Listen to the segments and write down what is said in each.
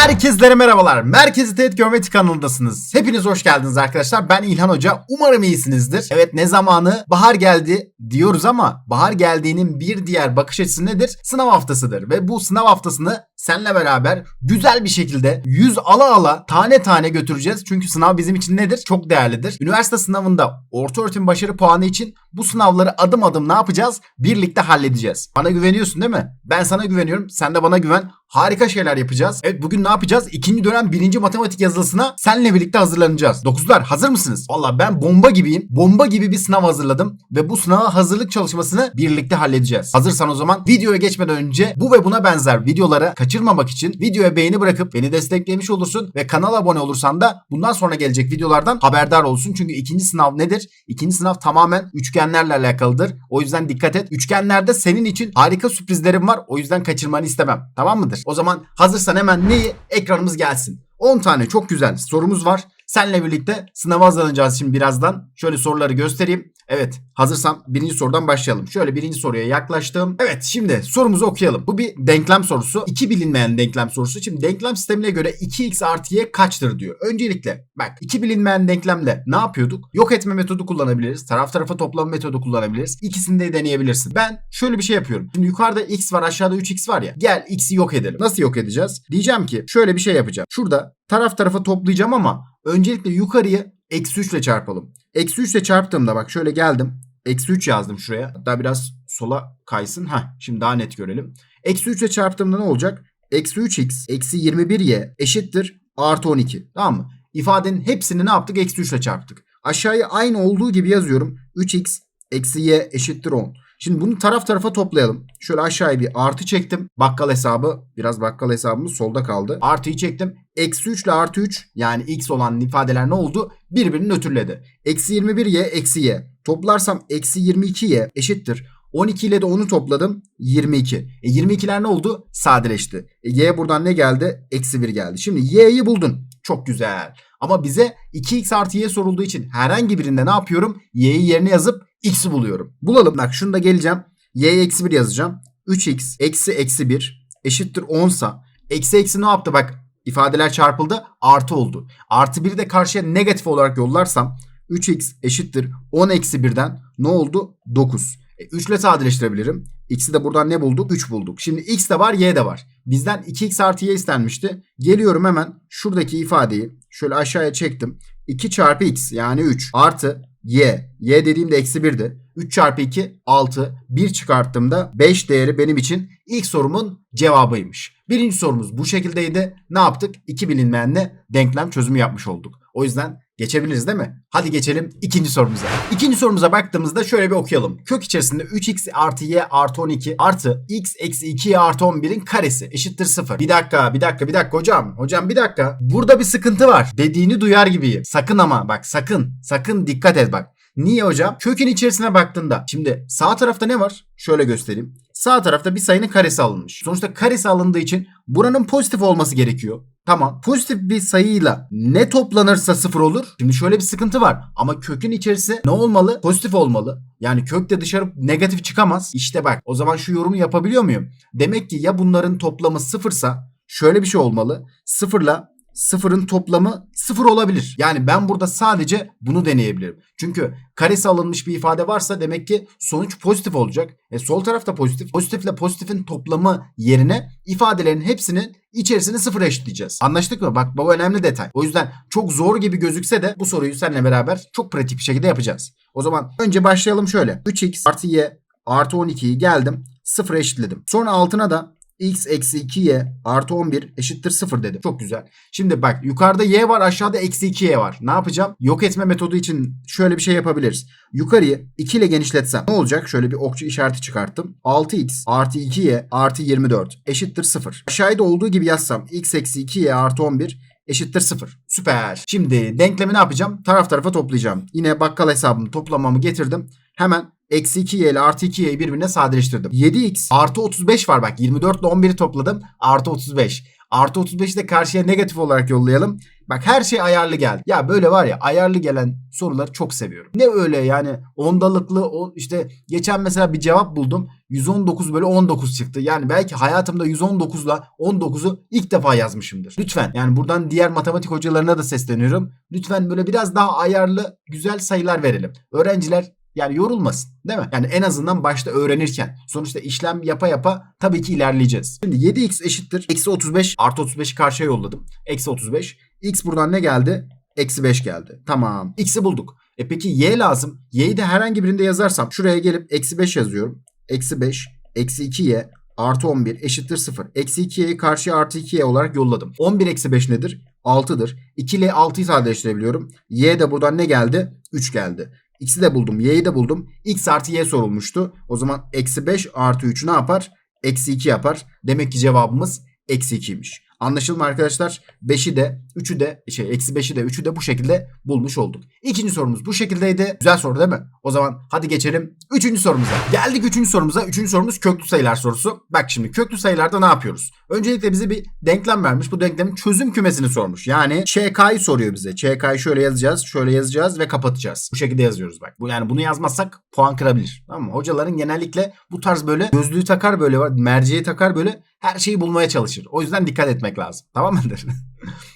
Herkeslere merhabalar. Merkezi Teğet Geometri kanalındasınız. Hepiniz hoş geldiniz arkadaşlar. Ben İlhan Hoca. Umarım iyisinizdir. Evet ne zamanı? Bahar geldi diyoruz ama bahar geldiğinin bir diğer bakış açısı nedir? Sınav haftasıdır. Ve bu sınav haftasını senle beraber güzel bir şekilde yüz ala ala tane tane götüreceğiz. Çünkü sınav bizim için nedir? Çok değerlidir. Üniversite sınavında orta öğretim başarı puanı için bu sınavları adım adım ne yapacağız? Birlikte halledeceğiz. Bana güveniyorsun değil mi? Ben sana güveniyorum. Sen de bana güven. Harika şeyler yapacağız. Evet bugün ne yapacağız? İkinci dönem birinci matematik yazılısına seninle birlikte hazırlanacağız. Dokuzlar hazır mısınız? Valla ben bomba gibiyim. Bomba gibi bir sınav hazırladım. Ve bu sınava hazırlık çalışmasını birlikte halledeceğiz. Hazırsan o zaman videoya geçmeden önce bu ve buna benzer videoları kaçırmamak için videoya beğeni bırakıp beni desteklemiş olursun. Ve kanala abone olursan da bundan sonra gelecek videolardan haberdar olsun. Çünkü ikinci sınav nedir? İkinci sınav tamamen üçgenlerle alakalıdır. O yüzden dikkat et. Üçgenlerde senin için harika sürprizlerim var. O yüzden kaçırmanı istemem. Tamam mıdır? O zaman hazırsan hemen neyi? Ekranımız gelsin. 10 tane çok güzel sorumuz var. Seninle birlikte sınava hazırlanacağız şimdi birazdan. Şöyle soruları göstereyim. Evet hazırsam birinci sorudan başlayalım. Şöyle birinci soruya yaklaştım. Evet şimdi sorumuzu okuyalım. Bu bir denklem sorusu. İki bilinmeyen denklem sorusu. Şimdi denklem sistemine göre 2x artı y kaçtır diyor. Öncelikle bak iki bilinmeyen denklemle ne yapıyorduk? Yok etme metodu kullanabiliriz. Taraf tarafa toplama metodu kullanabiliriz. İkisini de deneyebilirsin. Ben şöyle bir şey yapıyorum. Şimdi yukarıda x var aşağıda 3x var ya. Gel x'i yok edelim. Nasıl yok edeceğiz? Diyeceğim ki şöyle bir şey yapacağım. Şurada taraf tarafa toplayacağım ama öncelikle yukarıyı eksi 3 ile çarpalım. Eksi 3 ile çarptığımda bak şöyle geldim. Eksi 3 yazdım şuraya. Hatta biraz sola kaysın. Heh şimdi daha net görelim. Eksi 3 ile çarptığımda ne olacak? Eksi 3x eksi 21y eşittir artı 12. Tamam mı? İfadenin hepsini ne yaptık? Eksi 3 ile çarptık. Aşağıya aynı olduğu gibi yazıyorum. 3x eksi y eşittir 10. Şimdi bunu taraf tarafa toplayalım. Şöyle aşağıya bir artı çektim. Bakkal hesabı biraz bakkal hesabımız solda kaldı. Artıyı çektim. Eksi 3 ile artı 3 yani x olan ifadeler ne oldu? Birbirini nötrledi. Eksi 21y eksi y. Toplarsam eksi 22y eşittir. 12 ile de onu topladım. 22. E 22'ler ne oldu? Sadeleşti. E y buradan ne geldi? Eksi 1 geldi. Şimdi y'yi buldun. Çok güzel. Ama bize 2x artı y sorulduğu için herhangi birinde ne yapıyorum? y'yi yerine yazıp x'i buluyorum. Bulalım. Bak şunu da geleceğim. y'ye eksi 1 yazacağım. 3x eksi eksi 1 eşittir 10 sa. Eksi eksi ne yaptı? Bak ifadeler çarpıldı. Artı oldu. Artı 1'i de karşıya negatif olarak yollarsam 3x eşittir 10 eksi 1'den ne oldu? 9. E, 3 ile sadeleştirebilirim. X'i de buradan ne bulduk? 3 bulduk. Şimdi x de var y de var. Bizden 2x artı y istenmişti. Geliyorum hemen şuradaki ifadeyi şöyle aşağıya çektim. 2 çarpı x yani 3 artı y. y dediğimde eksi 1'di. 3 çarpı 2 6. 1 çıkarttığımda 5 değeri benim için ilk sorumun cevabıymış. Birinci sorumuz bu şekildeydi. Ne yaptık? İki bilinmeyenle denklem çözümü yapmış olduk. O yüzden geçebiliriz değil mi? Hadi geçelim ikinci sorumuza. İkinci sorumuza baktığımızda şöyle bir okuyalım. Kök içerisinde 3x artı y artı 12 artı x eksi 2y artı 11'in karesi eşittir 0. Bir dakika bir dakika bir dakika hocam. Hocam bir dakika. Burada bir sıkıntı var. Dediğini duyar gibiyim. Sakın ama bak sakın. Sakın dikkat et bak. Niye hocam? Kökün içerisine baktığında şimdi sağ tarafta ne var? Şöyle göstereyim. Sağ tarafta bir sayının karesi alınmış. Sonuçta karesi alındığı için buranın pozitif olması gerekiyor. Tamam. Pozitif bir sayıyla ne toplanırsa sıfır olur. Şimdi şöyle bir sıkıntı var. Ama kökün içerisi ne olmalı? Pozitif olmalı. Yani kök de dışarı negatif çıkamaz. İşte bak o zaman şu yorumu yapabiliyor muyum? Demek ki ya bunların toplamı sıfırsa şöyle bir şey olmalı. Sıfırla sıfırın toplamı sıfır olabilir. Yani ben burada sadece bunu deneyebilirim. Çünkü karesi alınmış bir ifade varsa demek ki sonuç pozitif olacak. E sol tarafta pozitif. Pozitifle pozitifin toplamı yerine ifadelerin hepsinin içerisini sıfır eşitleyeceğiz. Anlaştık mı? Bak bu önemli detay. O yüzden çok zor gibi gözükse de bu soruyu seninle beraber çok pratik bir şekilde yapacağız. O zaman önce başlayalım şöyle. 3x artı y artı 12'yi geldim. Sıfır eşitledim. Sonra altına da x eksi 2y artı 11 eşittir 0 dedim. Çok güzel. Şimdi bak yukarıda y var aşağıda eksi 2y var. Ne yapacağım? Yok etme metodu için şöyle bir şey yapabiliriz. Yukarıyı 2 ile genişletsem ne olacak? Şöyle bir okçu işareti çıkarttım. 6x artı 2y artı 24 eşittir 0. Aşağıda olduğu gibi yazsam x eksi 2y artı 11 eşittir 0. Süper. Şimdi denklemi ne yapacağım? Taraf tarafa toplayacağım. Yine bakkal hesabımı toplamamı getirdim. Hemen Eksi 2y ile artı 2y'yi birbirine sadeleştirdim. 7x artı 35 var bak 24 ile 11'i topladım artı 35. Artı 35'i de karşıya negatif olarak yollayalım. Bak her şey ayarlı geldi. Ya böyle var ya ayarlı gelen soruları çok seviyorum. Ne öyle yani ondalıklı o işte geçen mesela bir cevap buldum. 119 bölü 19 çıktı. Yani belki hayatımda 119'la 19'u ilk defa yazmışımdır. Lütfen yani buradan diğer matematik hocalarına da sesleniyorum. Lütfen böyle biraz daha ayarlı güzel sayılar verelim. Öğrenciler yani yorulmasın değil mi? Yani en azından başta öğrenirken. Sonuçta işlem yapa yapa tabii ki ilerleyeceğiz. Şimdi 7x eşittir. Eksi 35 artı 35'i karşıya yolladım. Eksi 35. X buradan ne geldi? Eksi 5 geldi. Tamam. X'i bulduk. E peki y lazım. Y'yi de herhangi birinde yazarsam şuraya gelip eksi 5 yazıyorum. Eksi 5 eksi 2y artı 11 eşittir 0. Eksi 2y'yi karşıya artı 2y olarak yolladım. 11 eksi 5 nedir? 6'dır. 2 ile 6'yı sadeleştirebiliyorum. Y de buradan ne geldi? 3 geldi. X'i de buldum. Y'yi de buldum. X artı Y sorulmuştu. O zaman eksi 5 artı 3 ne yapar? Eksi 2 yapar. Demek ki cevabımız eksi 2'ymiş. Anlaşıldı mı arkadaşlar? 5'i de 3'ü de şey eksi 5'i de 3'ü de bu şekilde bulmuş olduk. İkinci sorumuz bu şekildeydi. Güzel soru değil mi? O zaman hadi geçelim üçüncü sorumuza. Geldik üçüncü sorumuza. Üçüncü sorumuz köklü sayılar sorusu. Bak şimdi köklü sayılarda ne yapıyoruz? Öncelikle bize bir denklem vermiş. Bu denklemin çözüm kümesini sormuş. Yani ÇK'yı soruyor bize. ÇK'yı şöyle yazacağız, şöyle yazacağız ve kapatacağız. Bu şekilde yazıyoruz bak. Bu yani bunu yazmazsak puan kırabilir. Tamam mı? Hocaların genellikle bu tarz böyle gözlüğü takar böyle var, merceği takar böyle her şeyi bulmaya çalışır. O yüzden dikkat etmek lazım. Tamam mıdır?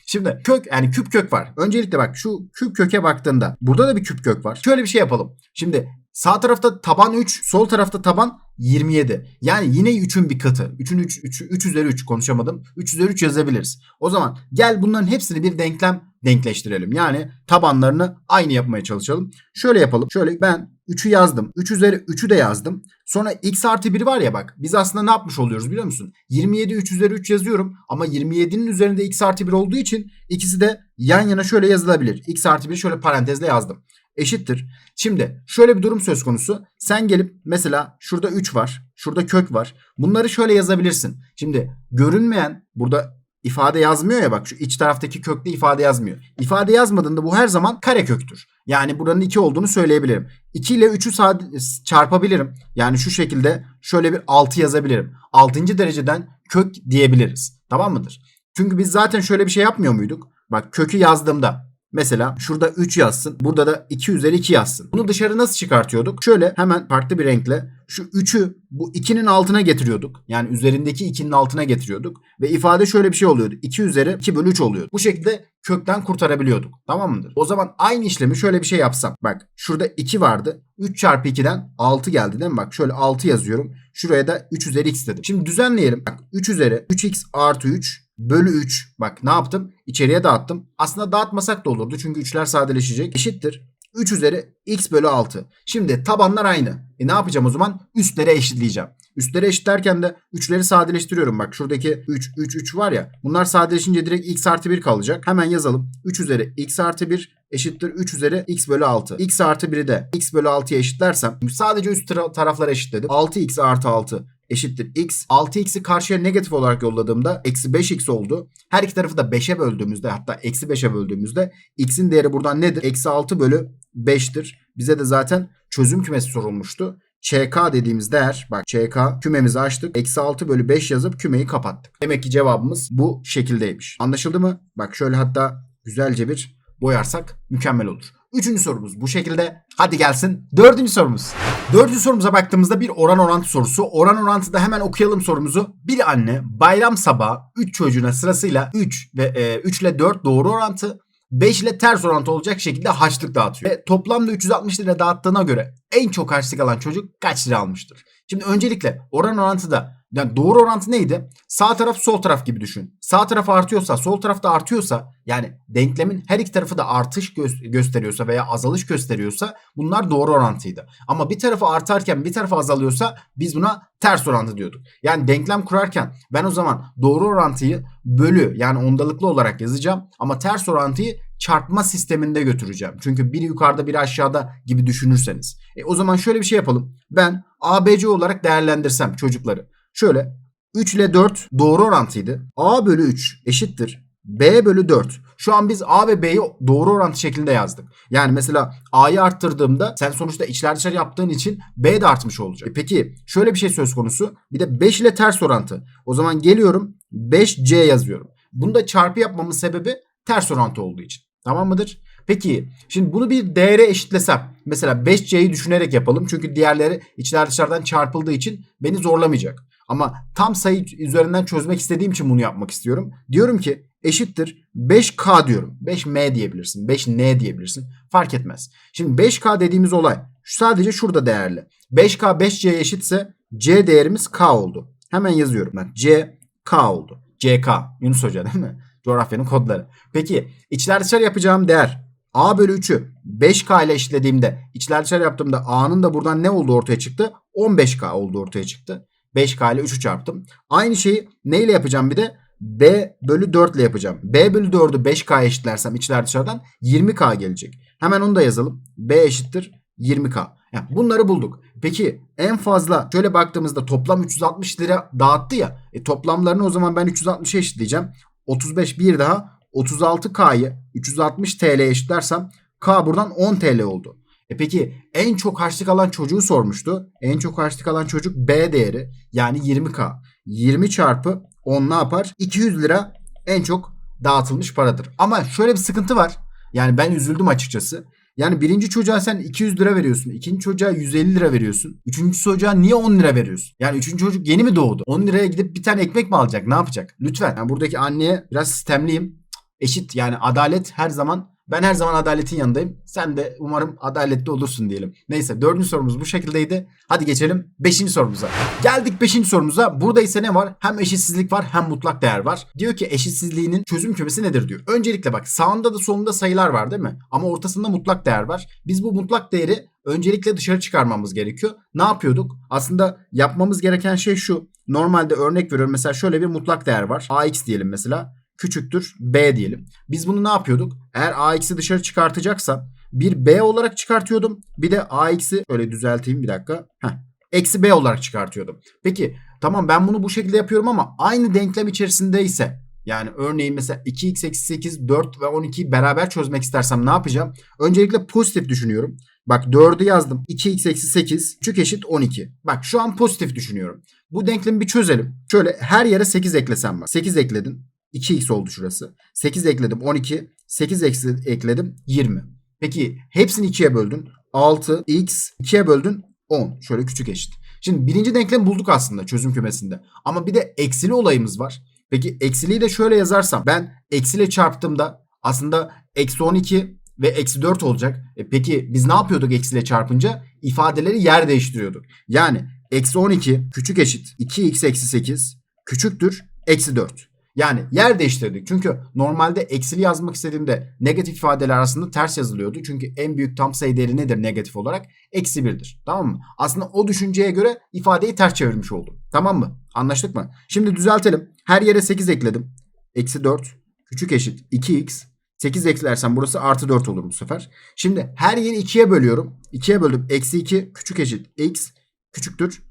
Şimdi kök yani küp kök var. Öncelikle bak şu küp köke baktığında burada da bir küp kök var. Şöyle bir şey yapalım. Şimdi sağ tarafta taban 3, sol tarafta taban 27. Yani yine 3'ün bir katı. 3'ün 3, 3, 3 üzeri 3 konuşamadım. 3 üzeri 3 yazabiliriz. O zaman gel bunların hepsini bir denklem denkleştirelim. Yani tabanlarını aynı yapmaya çalışalım. Şöyle yapalım. Şöyle ben 3'ü yazdım. 3 üzeri 3'ü de yazdım. Sonra x artı 1 var ya bak. Biz aslında ne yapmış oluyoruz biliyor musun? 27 3 üzeri 3 yazıyorum. Ama 27'nin üzerinde x artı 1 olduğu için ikisi de yan yana şöyle yazılabilir. x artı 1 şöyle parantezle yazdım. Eşittir. Şimdi şöyle bir durum söz konusu. Sen gelip mesela şurada 3 var. Şurada kök var. Bunları şöyle yazabilirsin. Şimdi görünmeyen burada ifade yazmıyor ya bak şu iç taraftaki kökte ifade yazmıyor. İfade yazmadığında bu her zaman kare köktür. Yani buranın 2 olduğunu söyleyebilirim. 2 ile 3'ü çarpabilirim. Yani şu şekilde şöyle bir 6 yazabilirim. 6. dereceden kök diyebiliriz. Tamam mıdır? Çünkü biz zaten şöyle bir şey yapmıyor muyduk? Bak kökü yazdığımda Mesela şurada 3 yazsın. Burada da 2 üzeri 2 yazsın. Bunu dışarı nasıl çıkartıyorduk? Şöyle hemen farklı bir renkle şu 3'ü bu 2'nin altına getiriyorduk. Yani üzerindeki 2'nin altına getiriyorduk. Ve ifade şöyle bir şey oluyordu. 2 üzeri 2 bölü 3 oluyordu. Bu şekilde kökten kurtarabiliyorduk. Tamam mıdır? O zaman aynı işlemi şöyle bir şey yapsam. Bak şurada 2 vardı. 3 çarpı 2'den 6 geldi değil mi? Bak şöyle 6 yazıyorum. Şuraya da 3 üzeri x dedim. Şimdi düzenleyelim. Bak 3 üzeri 3x artı 3 bölü 3. Bak ne yaptım? İçeriye dağıttım. Aslında dağıtmasak da olurdu. Çünkü 3'ler sadeleşecek. Eşittir. 3 üzeri x bölü 6. Şimdi tabanlar aynı. E ne yapacağım o zaman? Üstlere eşitleyeceğim. Üstleri eşitlerken de 3'leri sadeleştiriyorum. Bak şuradaki 3, 3, 3 var ya. Bunlar sadeleşince direkt x artı 1 kalacak. Hemen yazalım. 3 üzeri x artı 1 eşittir 3 üzeri x bölü 6. x artı 1'i de x bölü 6'ya eşitlersem sadece üst taraflara eşitledim. 6x artı 6 eşittir x. 6x'i karşıya negatif olarak yolladığımda eksi 5x oldu. Her iki tarafı da 5'e böldüğümüzde hatta eksi 5'e böldüğümüzde x'in değeri buradan nedir? Eksi 6 bölü 5'tir. Bize de zaten çözüm kümesi sorulmuştu. ÇK dediğimiz değer bak ÇK kümemizi açtık. Eksi 6 bölü 5 yazıp kümeyi kapattık. Demek ki cevabımız bu şekildeymiş. Anlaşıldı mı? Bak şöyle hatta güzelce bir boyarsak mükemmel olur. Üçüncü sorumuz bu şekilde. Hadi gelsin dördüncü sorumuz. Dördüncü sorumuza baktığımızda bir oran orantı sorusu. Oran orantıda hemen okuyalım sorumuzu. Bir anne bayram sabahı 3 çocuğuna sırasıyla 3 ve e, 3 ile 4 doğru orantı 5 ile ters orantı olacak şekilde harçlık dağıtıyor. Ve toplamda 360 lira dağıttığına göre en çok harçlık alan çocuk kaç lira almıştır? Şimdi öncelikle oran orantıda yani doğru orantı neydi? Sağ taraf sol taraf gibi düşün. Sağ taraf artıyorsa sol taraf da artıyorsa yani denklemin her iki tarafı da artış gö- gösteriyorsa veya azalış gösteriyorsa bunlar doğru orantıydı. Ama bir tarafı artarken bir tarafı azalıyorsa biz buna ters orantı diyorduk. Yani denklem kurarken ben o zaman doğru orantıyı bölü yani ondalıklı olarak yazacağım ama ters orantıyı çarpma sisteminde götüreceğim. Çünkü biri yukarıda biri aşağıda gibi düşünürseniz. E, o zaman şöyle bir şey yapalım. Ben ABC olarak değerlendirsem çocukları. Şöyle 3 ile 4 doğru orantıydı. A bölü 3 eşittir. B bölü 4. Şu an biz A ve B'yi doğru orantı şeklinde yazdık. Yani mesela A'yı arttırdığımda sen sonuçta içler dışarı yaptığın için B de artmış olacak. E peki şöyle bir şey söz konusu. Bir de 5 ile ters orantı. O zaman geliyorum 5C yazıyorum. Bunda çarpı yapmamın sebebi ters orantı olduğu için. Tamam mıdır? Peki şimdi bunu bir değere eşitlesem. Mesela 5C'yi düşünerek yapalım. Çünkü diğerleri içler dışarıdan çarpıldığı için beni zorlamayacak. Ama tam sayı üzerinden çözmek istediğim için bunu yapmak istiyorum. Diyorum ki eşittir 5K diyorum. 5M diyebilirsin. 5N diyebilirsin. Fark etmez. Şimdi 5K dediğimiz olay sadece şurada değerli. 5K 5C'ye eşitse C değerimiz K oldu. Hemen yazıyorum ben. C K oldu. CK. Yunus Hoca değil mi? Coğrafyanın kodları. Peki içler dışarı yapacağım değer A bölü 3'ü 5K ile eşitlediğimde içler dışarı yaptığımda A'nın da buradan ne oldu ortaya çıktı? 15K oldu ortaya çıktı. 5K ile 3'ü çarptım. Aynı şeyi neyle yapacağım bir de? B bölü 4 ile yapacağım. B bölü 4'ü 5K eşitlersem içler dışarıdan 20K gelecek. Hemen onu da yazalım. B eşittir 20K. Yani bunları bulduk. Peki en fazla şöyle baktığımızda toplam 360 lira dağıttı ya. E toplamlarını o zaman ben 360'a eşitleyeceğim. 35 bir daha 36K'yı 360 TL'ye eşitlersem K buradan 10 TL oldu. E peki en çok harçlık alan çocuğu sormuştu. En çok harçlık alan çocuk B değeri yani 20K. 20 çarpı 10 ne yapar? 200 lira en çok dağıtılmış paradır. Ama şöyle bir sıkıntı var. Yani ben üzüldüm açıkçası. Yani birinci çocuğa sen 200 lira veriyorsun. ikinci çocuğa 150 lira veriyorsun. Üçüncü çocuğa niye 10 lira veriyorsun? Yani üçüncü çocuk yeni mi doğdu? 10 liraya gidip bir tane ekmek mi alacak? Ne yapacak? Lütfen. Yani buradaki anneye biraz sistemliyim. Eşit yani adalet her zaman ben her zaman adaletin yanındayım. Sen de umarım adaletli olursun diyelim. Neyse dördüncü sorumuz bu şekildeydi. Hadi geçelim beşinci sorumuza. Geldik beşinci sorumuza. Burada ise ne var? Hem eşitsizlik var hem mutlak değer var. Diyor ki eşitsizliğinin çözüm kümesi nedir diyor. Öncelikle bak sağında da solunda sayılar var değil mi? Ama ortasında mutlak değer var. Biz bu mutlak değeri öncelikle dışarı çıkarmamız gerekiyor. Ne yapıyorduk? Aslında yapmamız gereken şey şu. Normalde örnek veriyorum mesela şöyle bir mutlak değer var. AX diyelim mesela küçüktür B diyelim. Biz bunu ne yapıyorduk? Eğer AX'i dışarı çıkartacaksam bir B olarak çıkartıyordum. Bir de AX'i öyle düzelteyim bir dakika. Heh. Eksi B olarak çıkartıyordum. Peki tamam ben bunu bu şekilde yapıyorum ama aynı denklem içerisinde ise yani örneğin mesela 2x eksi 8, 4 ve 12'yi beraber çözmek istersem ne yapacağım? Öncelikle pozitif düşünüyorum. Bak 4'ü yazdım. 2x eksi 8 küçük eşit 12. Bak şu an pozitif düşünüyorum. Bu denklemi bir çözelim. Şöyle her yere 8 eklesem bak. 8 ekledin. 2x oldu şurası. 8 ekledim 12. 8 eksi ekledim 20. Peki hepsini 2'ye böldün. 6 x 2'ye böldün 10. Şöyle küçük eşit. Şimdi birinci denklemi bulduk aslında çözüm kümesinde. Ama bir de eksili olayımız var. Peki eksiliyi de şöyle yazarsam ben eksiyle çarptığımda aslında eksi 12 ve eksi 4 olacak. E peki biz ne yapıyorduk eksiyle çarpınca? İfadeleri yer değiştiriyorduk. Yani eksi 12 küçük eşit 2x eksi 8 küçüktür eksi 4. Yani yer değiştirdik. Çünkü normalde eksili yazmak istediğimde negatif ifadeler arasında ters yazılıyordu. Çünkü en büyük tam sayı değeri nedir negatif olarak? Eksi 1'dir. Tamam mı? Aslında o düşünceye göre ifadeyi ters çevirmiş oldum. Tamam mı? Anlaştık mı? Şimdi düzeltelim. Her yere 8 ekledim. Eksi 4 küçük eşit 2x. 8 eklersem burası artı 4 olur bu sefer. Şimdi her yeri 2'ye bölüyorum. 2'ye böldüm. Eksi 2 küçük eşit x küçüktür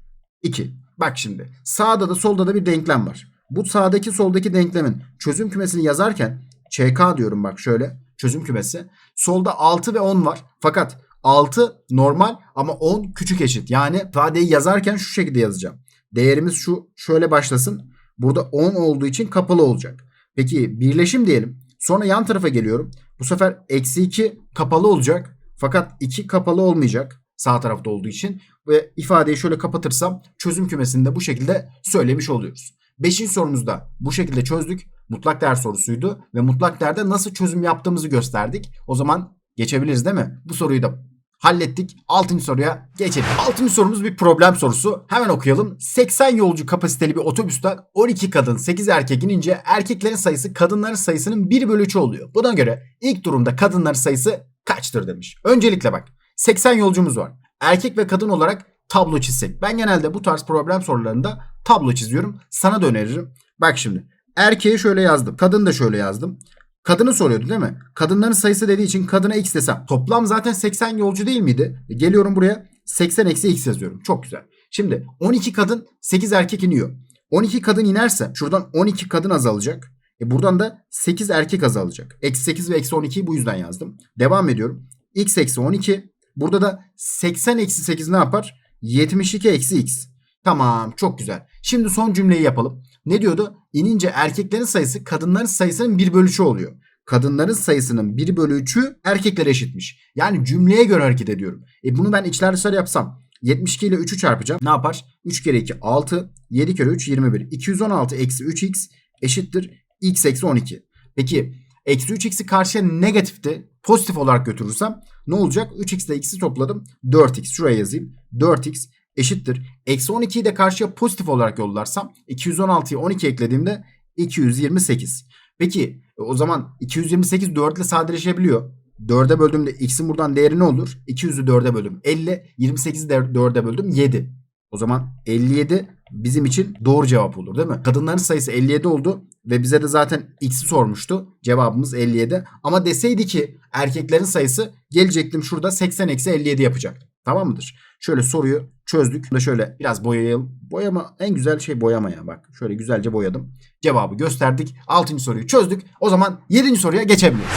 2. Bak şimdi sağda da solda da bir denklem var. Bu sağdaki soldaki denklemin çözüm kümesini yazarken ÇK diyorum bak şöyle çözüm kümesi. Solda 6 ve 10 var. Fakat 6 normal ama 10 küçük eşit. Yani ifadeyi yazarken şu şekilde yazacağım. Değerimiz şu şöyle başlasın. Burada 10 olduğu için kapalı olacak. Peki birleşim diyelim. Sonra yan tarafa geliyorum. Bu sefer eksi 2 kapalı olacak. Fakat 2 kapalı olmayacak. Sağ tarafta olduğu için. Ve ifadeyi şöyle kapatırsam çözüm kümesinde bu şekilde söylemiş oluyoruz. Beşinci sorumuzda bu şekilde çözdük. Mutlak değer sorusuydu ve mutlak değerde nasıl çözüm yaptığımızı gösterdik. O zaman geçebiliriz değil mi? Bu soruyu da hallettik. Altıncı soruya geçelim. Altıncı sorumuz bir problem sorusu. Hemen okuyalım. 80 yolcu kapasiteli bir otobüsten 12 kadın 8 erkek inince erkeklerin sayısı kadınların sayısının 1 bölü 3 oluyor. Buna göre ilk durumda kadınların sayısı kaçtır demiş. Öncelikle bak 80 yolcumuz var. Erkek ve kadın olarak tablo çizsek. Ben genelde bu tarz problem sorularında tablo çiziyorum. Sana da öneririm. Bak şimdi. Erkeği şöyle yazdım. Kadın da şöyle yazdım. Kadını soruyordu değil mi? Kadınların sayısı dediği için kadına x desem. Toplam zaten 80 yolcu değil miydi? E, Geliyorum buraya 80 eksi x yazıyorum. Çok güzel. Şimdi 12 kadın 8 erkek iniyor. 12 kadın inerse şuradan 12 kadın azalacak. E buradan da 8 erkek azalacak. Eksi 8 ve eksi 12'yi bu yüzden yazdım. Devam ediyorum. X eksi 12. Burada da 80 eksi 8 ne yapar? 72 eksi x. Tamam çok güzel. Şimdi son cümleyi yapalım. Ne diyordu? İnince erkeklerin sayısı kadınların sayısının 1 bölü 3'ü oluyor. Kadınların sayısının 1 bölü 3'ü erkeklere eşitmiş. Yani cümleye göre hareket ediyorum. E bunu ben içler dışarı yapsam 72 ile 3'ü çarpacağım. Ne yapar? 3 kere 2 6. 7 kere 3 21. 216 eksi 3x eşittir x eksi 12. Peki eksi 3x'i karşıya negatifte pozitif olarak götürürsem ne olacak? 3x ile x'i topladım. 4x şuraya yazayım. 4x eşittir. Eksi 12'yi de karşıya pozitif olarak yollarsam 216'yı 12 eklediğimde 228. Peki o zaman 228 4 ile sadeleşebiliyor. 4'e böldüğümde x'in buradan değeri ne olur? 200'ü 4'e böldüm 50. 28'i de 4'e böldüm 7. O zaman 57 bizim için doğru cevap olur değil mi? Kadınların sayısı 57 oldu ve bize de zaten x'i sormuştu. Cevabımız 57. Ama deseydi ki erkeklerin sayısı gelecektim şurada 80 eksi 57 yapacak. Tamam mıdır? Şöyle soruyu çözdük. Da şöyle biraz boyayalım. Boyama en güzel şey boyama ya bak. Şöyle güzelce boyadım. Cevabı gösterdik. 6. soruyu çözdük. O zaman 7. soruya geçebiliriz.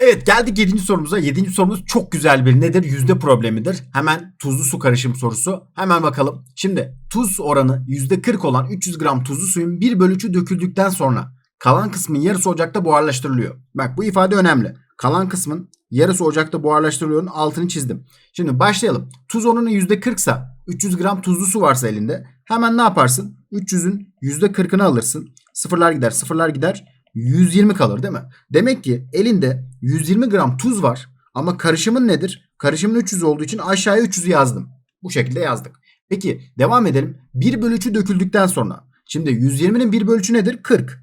Evet geldik 7. sorumuza. 7. sorumuz çok güzel bir nedir? Yüzde problemidir. Hemen tuzlu su karışım sorusu. Hemen bakalım. Şimdi tuz oranı %40 olan 300 gram tuzlu suyun 1 bölü 3'ü döküldükten sonra kalan kısmın yarısı ocakta buharlaştırılıyor. Bak bu ifade önemli. Kalan kısmın yarısı ocakta buharlaştırılıyor'nun altını çizdim. Şimdi başlayalım. Tuz oranı %40 sa 300 gram tuzlu su varsa elinde hemen ne yaparsın? 300'ün %40'ını alırsın. Sıfırlar gider sıfırlar gider 120 kalır değil mi? Demek ki elinde 120 gram tuz var ama karışımın nedir? Karışımın 300 olduğu için aşağıya 300'ü yazdım. Bu şekilde yazdık. Peki devam edelim. 1 bölü 3'ü döküldükten sonra. Şimdi 120'nin 1 bölü 3'ü nedir? 40.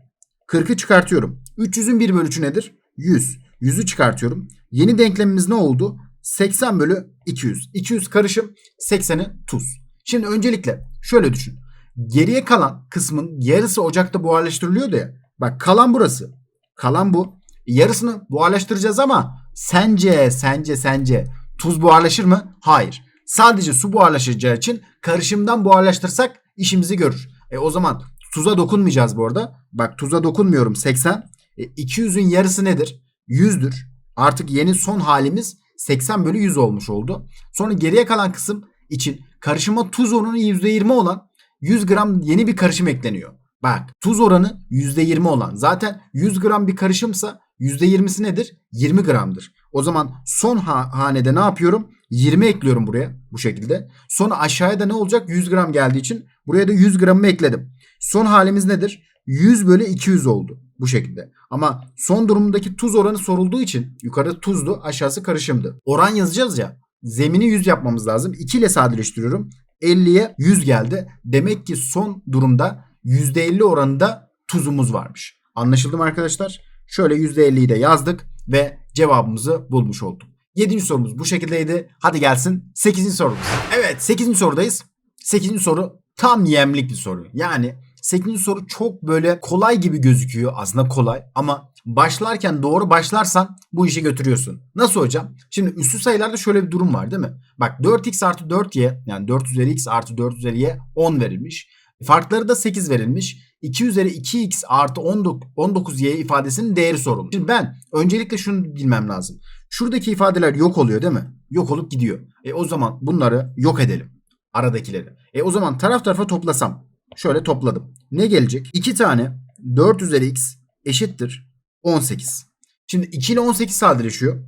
40'ı çıkartıyorum. 300'ün 1 bölü 3'ü nedir? 100. 100'ü çıkartıyorum. Yeni denklemimiz ne oldu? 80 bölü 200. 200 karışım 80'i tuz. Şimdi öncelikle şöyle düşün. Geriye kalan kısmın yarısı ocakta buharlaştırılıyordu ya. Bak kalan burası. Kalan bu. Yarısını buharlaştıracağız ama sence sence sence tuz buharlaşır mı? Hayır. Sadece su buharlaşacağı için karışımdan buharlaştırsak işimizi görür. E o zaman tuza dokunmayacağız bu arada. Bak tuza dokunmuyorum 80. E, 200'ün yarısı nedir? 100'dür. Artık yeni son halimiz 80 bölü 100 olmuş oldu. Sonra geriye kalan kısım için karışıma tuz oranı %20 olan 100 gram yeni bir karışım ekleniyor. Bak tuz oranı %20 olan. Zaten 100 gram bir karışımsa %20'si nedir? 20 gramdır. O zaman son ha- hanede ne yapıyorum? 20 ekliyorum buraya bu şekilde. Sonra aşağıya da ne olacak? 100 gram geldiği için buraya da 100 gramımı ekledim. Son halimiz nedir? 100 bölü 200 oldu bu şekilde. Ama son durumundaki tuz oranı sorulduğu için yukarıda tuzlu aşağısı karışımdı. Oran yazacağız ya. Zemini 100 yapmamız lazım. 2 ile sadeleştiriyorum. 50'ye 100 geldi. Demek ki son durumda %50 oranında tuzumuz varmış. Anlaşıldı mı arkadaşlar? Şöyle %50'yi de yazdık ve cevabımızı bulmuş olduk. 7. sorumuz bu şekildeydi. Hadi gelsin 8. sorumuz. Evet 8. sorudayız. 8. soru tam yemlik bir soru. Yani 8. soru çok böyle kolay gibi gözüküyor. Aslında kolay ama başlarken doğru başlarsan bu işi götürüyorsun. Nasıl hocam? Şimdi üstü sayılarda şöyle bir durum var değil mi? Bak 4x artı 4y yani 4 üzeri x artı 4 üzeri y 10 verilmiş. Farkları da 8 verilmiş. 2 üzeri 2x artı 19y ifadesinin değeri sorulmuş. Şimdi ben öncelikle şunu bilmem lazım. Şuradaki ifadeler yok oluyor değil mi? Yok olup gidiyor. E o zaman bunları yok edelim. Aradakileri. E o zaman taraf tarafa toplasam. Şöyle topladım. Ne gelecek? 2 tane 4 üzeri x eşittir 18. Şimdi 2 ile 18 sadeleşiyor.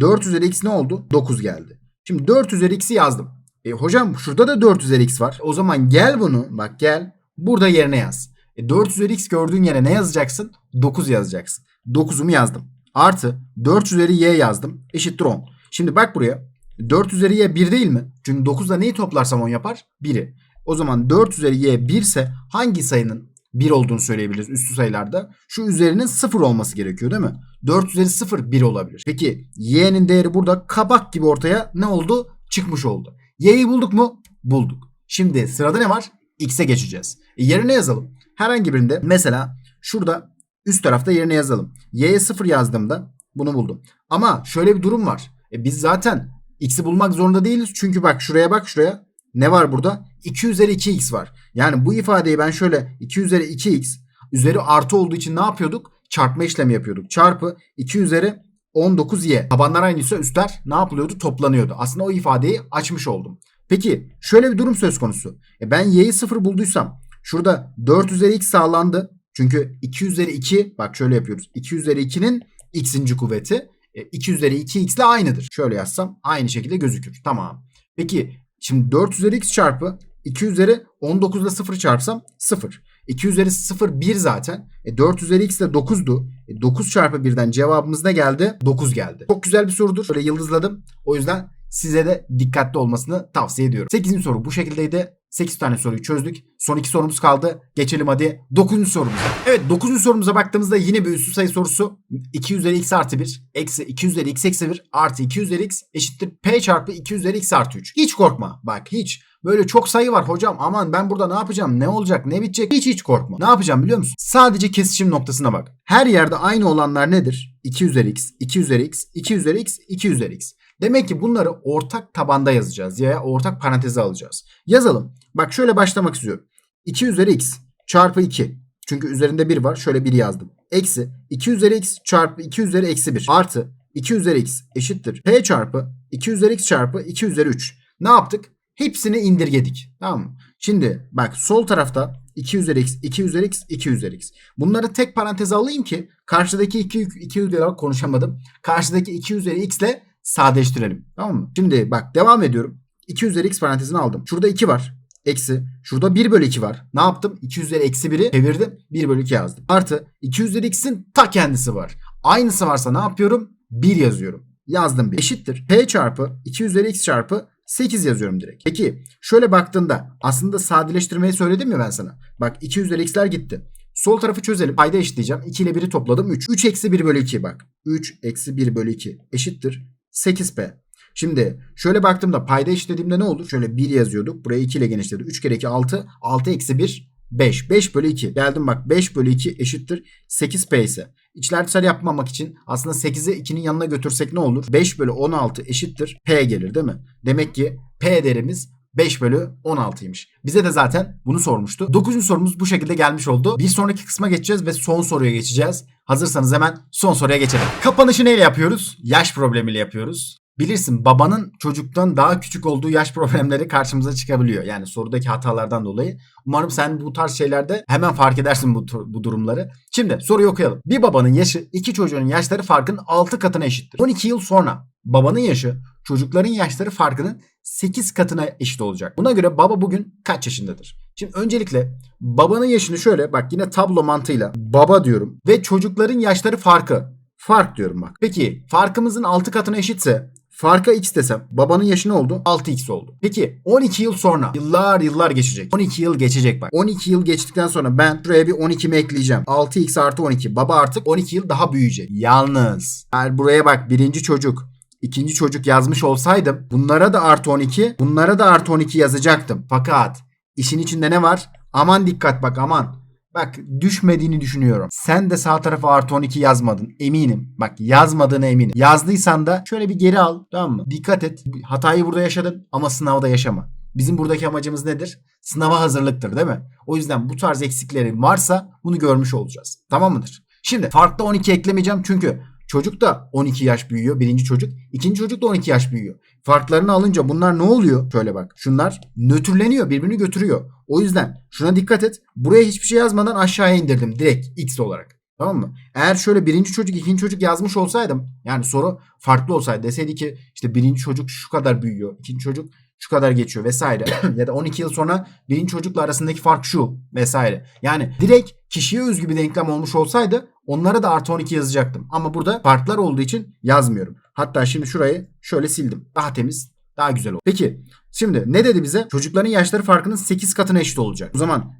4 üzeri x ne oldu? 9 geldi. Şimdi 4 üzeri x'i yazdım. E hocam şurada da 4 üzeri x var. O zaman gel bunu bak gel burada yerine yaz. E 4 üzeri x gördüğün yere ne yazacaksın? 9 yazacaksın. 9'umu yazdım. Artı 4 üzeri y yazdım. Eşittir 10. Şimdi bak buraya. 4 üzeri y 1 değil mi? Çünkü 9'da neyi toplarsam 10 yapar? 1'i. O zaman 4 üzeri y 1 ise hangi sayının 1 olduğunu söyleyebiliriz üstü sayılarda? Şu üzerinin 0 olması gerekiyor değil mi? 4 üzeri 0 1 olabilir. Peki y'nin değeri burada kabak gibi ortaya ne oldu? Çıkmış oldu. Y'yi bulduk mu? Bulduk. Şimdi sırada ne var? X'e geçeceğiz. E yerine yazalım. Herhangi birinde mesela şurada üst tarafta yerine yazalım. Y'ye 0 yazdığımda bunu buldum. Ama şöyle bir durum var. E biz zaten X'i bulmak zorunda değiliz. Çünkü bak şuraya bak şuraya. Ne var burada? 2 üzeri 2x var. Yani bu ifadeyi ben şöyle 2 üzeri 2x Üzeri artı olduğu için ne yapıyorduk? Çarpma işlemi yapıyorduk. Çarpı 2 üzeri 19y. Tabanlar aynıysa üstler ne yapılıyordu? Toplanıyordu. Aslında o ifadeyi açmış oldum. Peki şöyle bir durum söz konusu. E ben y'yi 0 bulduysam şurada 4 üzeri x sağlandı. Çünkü 2 üzeri 2 bak şöyle yapıyoruz. 2 üzeri 2'nin x'inci kuvveti. E, 2 üzeri 2 x ile aynıdır. Şöyle yazsam aynı şekilde gözükür. Tamam. Peki şimdi 4 üzeri x çarpı 2 üzeri 19 ile 0 çarpsam 0. 2 üzeri 0 1 zaten. E 4 üzeri x de 9'du. E 9 çarpı 1'den cevabımız ne geldi? 9 geldi. Çok güzel bir sorudur. Böyle yıldızladım. O yüzden size de dikkatli olmasını tavsiye ediyorum. 8. soru bu şekildeydi. 8 tane soruyu çözdük. Son 2 sorumuz kaldı. Geçelim hadi 9. sorumuza. Evet 9. sorumuza baktığımızda yine bir üstü sayı sorusu. 2 üzeri x artı 1 eksi 2 üzeri x eksi 1 artı 2 üzeri x eşittir p çarpı 2 üzeri x artı 3. Hiç korkma. Bak hiç. Böyle çok sayı var hocam aman ben burada ne yapacağım ne olacak ne bitecek hiç hiç korkma. Ne yapacağım biliyor musun? Sadece kesişim noktasına bak. Her yerde aynı olanlar nedir? 2 üzeri x, 2 üzeri x, 2 üzeri x, 2 üzeri x. Demek ki bunları ortak tabanda yazacağız ya ortak paranteze alacağız. Yazalım. Bak şöyle başlamak istiyorum. 2 üzeri x çarpı 2. Çünkü üzerinde 1 var. Şöyle 1 yazdım. Eksi 2 üzeri x çarpı 2 üzeri eksi 1 artı 2 üzeri x eşittir. P çarpı 2 üzeri x çarpı 2 üzeri 3. Ne yaptık? Hepsini indirgedik. Tamam mı? Şimdi bak sol tarafta 2 üzeri x, 2 üzeri x, 2 üzeri x. Bunları tek paranteze alayım ki karşıdaki 2, 2 üzeri konuşamadım. Karşıdaki 2 üzeri x ile sadeleştirelim. Tamam mı? Şimdi bak devam ediyorum. 2 üzeri x parantezini aldım. Şurada 2 var. Eksi. Şurada 1 bölü 2 var. Ne yaptım? 2 üzeri eksi 1'i çevirdim. 1 bölü 2 yazdım. Artı 2 üzeri x'in ta kendisi var. Aynısı varsa ne yapıyorum? 1 yazıyorum. Yazdım 1. Eşittir. P çarpı 2 üzeri x çarpı 8 yazıyorum direkt. Peki şöyle baktığında aslında sadeleştirmeyi söyledim ya ben sana. Bak 2 üzeri x'ler gitti. Sol tarafı çözelim. Payda eşitleyeceğim. 2 ile 1'i topladım 3. 3 eksi 1 bölü 2 bak. 3 eksi 1 bölü 2 eşittir 8p. Şimdi şöyle baktığımda payda eşitlediğimde ne olur? Şöyle 1 yazıyorduk. Buraya 2 ile genişledi. 3 kere 2 6. 6 eksi 1 5. 5 bölü 2. Geldim bak 5 bölü 2 eşittir 8p ise. İçler yapmamak için aslında 8'i 2'nin yanına götürsek ne olur? 5 bölü 16 eşittir p gelir değil mi? Demek ki p değerimiz 5 bölü 16'ymış. Bize de zaten bunu sormuştu. 9. sorumuz bu şekilde gelmiş oldu. Bir sonraki kısma geçeceğiz ve son soruya geçeceğiz. Hazırsanız hemen son soruya geçelim. Kapanışı neyle yapıyoruz? Yaş problemiyle yapıyoruz. Bilirsin babanın çocuktan daha küçük olduğu yaş problemleri karşımıza çıkabiliyor. Yani sorudaki hatalardan dolayı. Umarım sen bu tarz şeylerde hemen fark edersin bu, bu durumları. Şimdi soruyu okuyalım. Bir babanın yaşı iki çocuğun yaşları farkının 6 katına eşittir. 12 yıl sonra babanın yaşı çocukların yaşları farkının 8 katına eşit olacak. Buna göre baba bugün kaç yaşındadır? Şimdi öncelikle babanın yaşını şöyle bak yine tablo mantığıyla baba diyorum ve çocukların yaşları farkı. Fark diyorum bak. Peki farkımızın 6 katına eşitse Farka x desem babanın yaşı ne oldu? 6x oldu. Peki 12 yıl sonra yıllar yıllar geçecek. 12 yıl geçecek bak. 12 yıl geçtikten sonra ben şuraya bir 12'mi ekleyeceğim. 6x artı 12. Baba artık 12 yıl daha büyüyecek. Yalnız eğer buraya bak birinci çocuk ikinci çocuk yazmış olsaydım bunlara da artı 12 bunlara da artı 12 yazacaktım. Fakat işin içinde ne var? Aman dikkat bak aman. Bak düşmediğini düşünüyorum. Sen de sağ tarafa artı 12 yazmadın. Eminim. Bak yazmadığına eminim. Yazdıysan da şöyle bir geri al. Tamam mı? Dikkat et. Hatayı burada yaşadın ama sınavda yaşama. Bizim buradaki amacımız nedir? Sınava hazırlıktır değil mi? O yüzden bu tarz eksikleri varsa bunu görmüş olacağız. Tamam mıdır? Şimdi farklı 12 eklemeyeceğim çünkü Çocuk da 12 yaş büyüyor. Birinci çocuk. ikinci çocuk da 12 yaş büyüyor. Farklarını alınca bunlar ne oluyor? Şöyle bak. Şunlar nötrleniyor. Birbirini götürüyor. O yüzden şuna dikkat et. Buraya hiçbir şey yazmadan aşağıya indirdim. Direkt x olarak. Tamam mı? Eğer şöyle birinci çocuk ikinci çocuk yazmış olsaydım yani soru farklı olsaydı deseydi ki işte birinci çocuk şu kadar büyüyor. ikinci çocuk şu kadar geçiyor vesaire. ya da 12 yıl sonra birinci çocukla arasındaki fark şu vesaire. Yani direkt kişiye özgü bir denklem olmuş olsaydı onlara da artı 12 yazacaktım. Ama burada farklar olduğu için yazmıyorum. Hatta şimdi şurayı şöyle sildim. Daha temiz, daha güzel oldu. Peki şimdi ne dedi bize? Çocukların yaşları farkının 8 katına eşit olacak. O zaman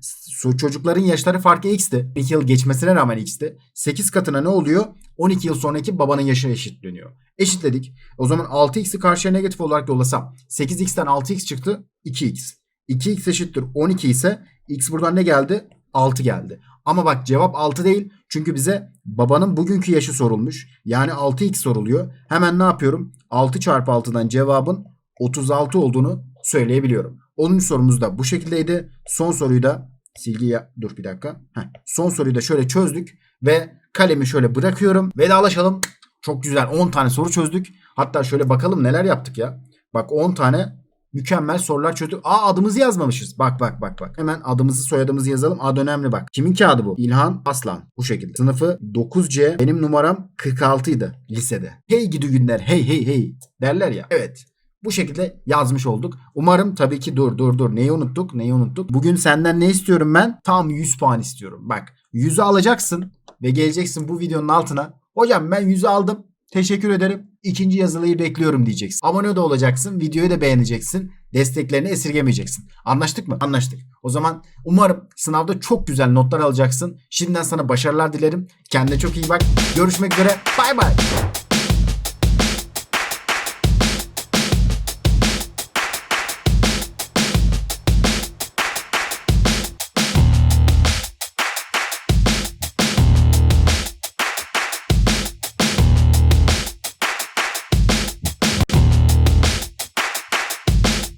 çocukların yaşları farkı x'ti. 2 yıl geçmesine rağmen x'ti. 8 katına ne oluyor? 12 yıl sonraki babanın yaşı eşitleniyor. Eşitledik. O zaman 6x'i karşıya negatif olarak yollasam 8x'ten 6x çıktı 2x. 2x eşittir 12 ise x buradan ne geldi? 6 geldi. Ama bak cevap 6 değil. Çünkü bize babanın bugünkü yaşı sorulmuş. Yani 6x soruluyor. Hemen ne yapıyorum? 6 çarpı 6'dan cevabın 36 olduğunu söyleyebiliyorum. 10. sorumuz da bu şekildeydi. Son soruyu da Silgi ya dur bir dakika. Heh. Son soruyu da şöyle çözdük ve kalemi şöyle bırakıyorum. Vedalaşalım. Çok güzel 10 tane soru çözdük. Hatta şöyle bakalım neler yaptık ya. Bak 10 tane mükemmel sorular çözdük. Aa adımızı yazmamışız. Bak bak bak bak. Hemen adımızı soyadımızı yazalım. Ad önemli bak. Kimin kağıdı bu? İlhan Aslan. Bu şekilde. Sınıfı 9C. Benim numaram 46 idi lisede. Hey gidi günler. Hey hey hey derler ya. Evet. Bu şekilde yazmış olduk. Umarım tabii ki dur dur dur. Neyi unuttuk? Neyi unuttuk? Bugün senden ne istiyorum ben? Tam 100 puan istiyorum. Bak 100'ü alacaksın ve geleceksin bu videonun altına. Hocam ben 100'ü aldım. Teşekkür ederim. İkinci yazılıyı bekliyorum diyeceksin. Abone de olacaksın. Videoyu da beğeneceksin. Desteklerini esirgemeyeceksin. Anlaştık mı? Anlaştık. O zaman umarım sınavda çok güzel notlar alacaksın. Şimdiden sana başarılar dilerim. Kendine çok iyi bak. Görüşmek üzere. Bay bay.